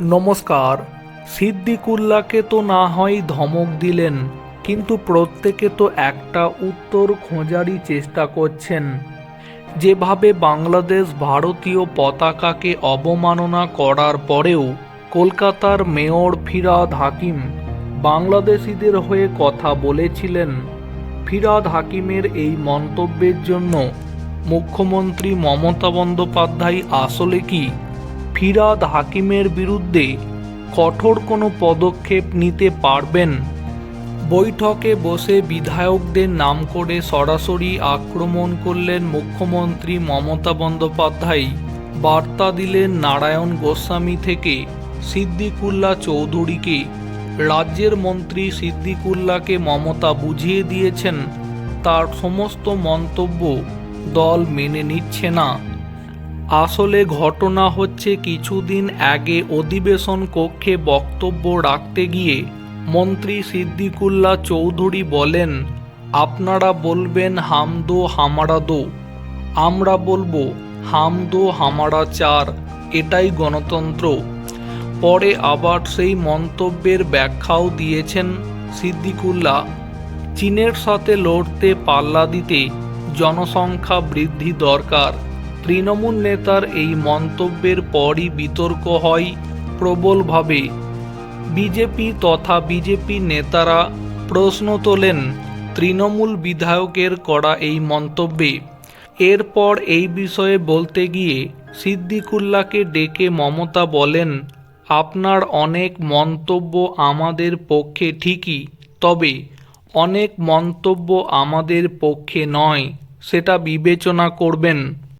নমস্কার সিদ্দিকুল্লাকে তো না হয় ধমক দিলেন, কিন্তু প্রত্যেকে তো একটা উত্তর খোঁজারই চেষ্টা করছেন। যেভাবে বাংলাদেশ ভারতীয় পতাকাকে অবমাননা করার পরেও কলকাতার মেয়র ফিরাদ হাকিম বাংলাদেশিদের হয়ে কথা বলেছিলেন। ফিরাদ হাকিমের এই মন্তব্যের জন্য মুখ্যমন্ত্রী মমতা বন্দ্যোপাধ্যায় আসলে কি? ফিরাদ হাকিমের বিরুদ্ধে কঠোর কোনো পদক্ষেপ নিতে পারবেন। বৈঠকে বসে বিধায়কদের নাম করে সরাসরি আক্রমণ করলেন মুখ্যমন্ত্রী মমতা বন্দ্যোপাধ্যায়। বার্তা দিলেন নারায়ণ গোস্বামী থেকে সিদ্দিকুল্লা চৌধুরীকে। রাজ্যের মন্ত্রী সিদ্দিকুল্লাকে মমতা বুঝিয়ে দিয়েছেন। তার সমস্ত মন্তব্য দল মেনে নিচ্ছে না। আসলে ঘটনা হচ্ছে কিছুদিন আগে অধিবেশন কক্ষে বক্তব্য রাখতে গিয়ে মন্ত্রী সিদ্দিকুল্লা চৌধুরী বলেন, আপনারা বলবেন হামদো হামারা দো, আমরা বলব হামদো হামারা চার, এটাই গণতন্ত্র। পরে আবার সেই মন্তব্যের ব্যাখ্যাও দিয়েছেন সিদ্দিকুল্লা চীনের সাথে লড়তে পাল্লা দিতে জনসংখ্যা বৃদ্ধি দরকার। তৃণমূল নেতার এই মন্তব্যের পরই বিতর্ক হয় প্রবলভাবে। বিজেপি তথা বিজেপি নেতারা প্রশ্ন তোলেন, তৃণমূল বিধায়কের করা এই মন্তব্যে? এরপর এই বিষয়ে বলতে গিয়ে সিদ্দিকুল্লাকে ডেকে মমতা বলেন, আপনার অনেক মন্তব্য আমাদের পক্ষে ঠিকই, তবে অনেক মন্তব্য আমাদের পক্ষে নয়, সেটা বিবেচনা করবেন।